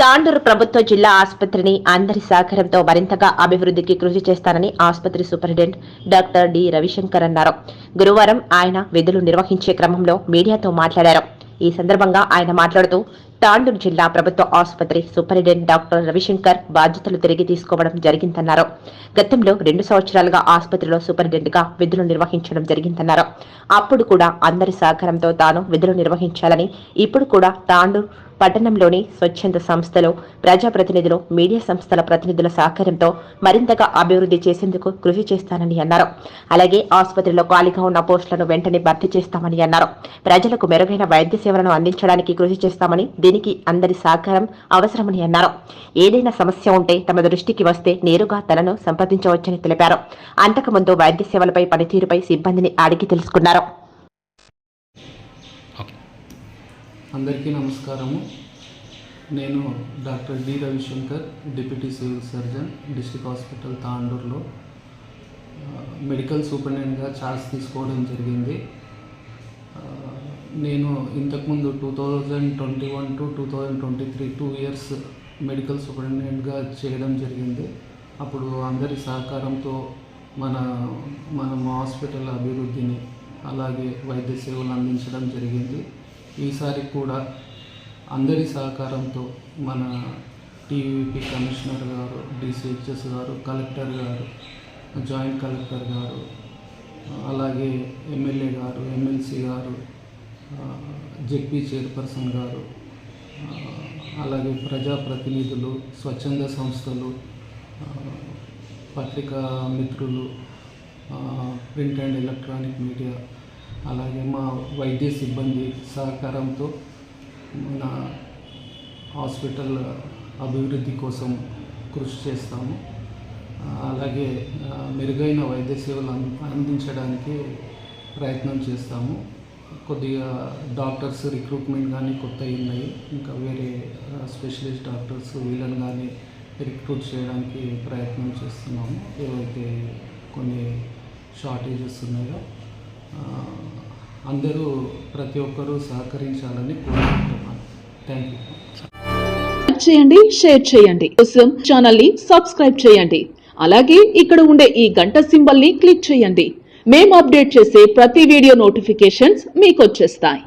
తాండూరు ప్రభుత్వ జిల్లా ఆసుపత్రిని అందరి సహకారంతో మరింతగా అభివృద్ధికి కృషి చేస్తానని ఆసుపత్రి సూపరింటెండెంట్ డాక్టర్ డి రవిశంకర్ అన్నారు. గురువారం ఆయన విధులు నిర్వహించే క్రమంలో మీడియాతో మాట్లాడారు. ఈ సందర్భంగా ఆయన మాట్లాడుతూ తాండూరు జిల్లా ప్రభుత్వ ఆసుపత్రి సూపరింటెండెంట్ డాక్టర్ రవిశంకర్ బాధ్యతలు తిరిగి తీసుకోవడం జరిగిందన్నారు. గతంలో రెండు సంవత్సరాలుగా ఆసుపత్రిలో సూపరింటెండెంట్గా విధులు నిర్వహించడం జరిగిందన్నారు. అప్పుడు కూడా అందరి సహకారంతో తాను విధులు నిర్వహించాలని ఇప్పుడు కూడా తాండూరు పట్టణంలోని స్వచ్ఛంద సంస్థలు ప్రజాప్రతినిధులు మీడియా సంస్థల ప్రతినిధుల సహకారంతో మరింతగా అభివృద్ధి చేసేందుకు కృషి చేస్తానని అన్నారు. అలాగే ఆసుపత్రిలో ఖాళీగా ఉన్న పోస్టులను వెంటనే భర్తీ చేస్తామని అన్నారు. ప్రజలకు మెరుగైన వైద్య సేవలను అందించడానికి కృషి చేస్తామని దీనికి అందరి సహకారం అవసరమని అన్నారు. ఏదైనా సమస్య ఉంటే తమ దృష్టికి వస్తే నేరుగా తనను సంప్రదించవచ్చని తెలిపారు. అంతకుముందు వైద్య సేవలపై పనితీరుపై సిబ్బందిని అడిగి తెలుసుకున్నారు. అందరికీ నమస్కారము. నేను doctor D. Ravishankar deputy civil surgeon district hospital తాండూరులో. Medical సూపరింటెండెంట్గా ఛార్జ్ తీసుకోవడం జరిగింది. నేను ఇంతకుముందు two thousand twenty one to two thousand twenty three two years medical సూపరింటెండెంట్గా చేయడం జరిగింది. అప్పుడు అందరి సహకారంతో మన మనం హాస్పిటల్ అభివృద్ధిని అలాగే వైద్య సేవలు అందించడం జరిగింది. ఈసారి కూడా అందరి సహకారంతో మన టీవీపీ కమిషనర్ గారు డిసిహెచ్ఎస్ గారు కలెక్టర్ గారు జాయింట్ కలెక్టర్ గారు అలాగే ఎమ్మెల్యే గారు ఎమ్మెల్సీ గారు జెడ్పీ చైర్పర్సన్ గారు అలాగే ప్రజాప్రతినిధులు స్వచ్ఛంద సంస్థలు పత్రికా మిత్రులు ప్రింట్ అండ్ ఎలక్ట్రానిక్ మీడియా అలాగే మా వైద్య సిబ్బంది సహకారంతో మన హాస్పిటల్ అభివృద్ధి కోసం కృషి చేస్తాము. అలాగే మెరుగైన వైద్య సేవలు అందించడానికి ప్రయత్నం చేస్తాము. కొద్దిగా డాక్టర్స్ రిక్రూట్మెంట్ కానీ కొత్త ఉన్నాయి. ఇంకా వేరే స్పెషలిస్ట్ డాక్టర్స్ వీళ్ళని కానీ రిక్రూట్ చేయడానికి ప్రయత్నం చేస్తున్నాము. ఏవైతే కొన్ని షార్టేజెస్ ఉన్నాయో అందరూ ప్రతి ఒక్కరూ సహకరించాలని కోరుకుంటున్నాను థ్యాంక్ యూ చేయండి షేర్ చేయండి. కోసం ఛానల్ని సబ్స్క్రైబ్ చేయండి. అలాగే ఇక్కడ ఉండే ఈ గంట సింబల్ని క్లిక్ చేయండి. మేము అప్డేట్ చేసే ప్రతి వీడియో నోటిఫికేషన్స్ మీకు వచ్చేస్తాయి.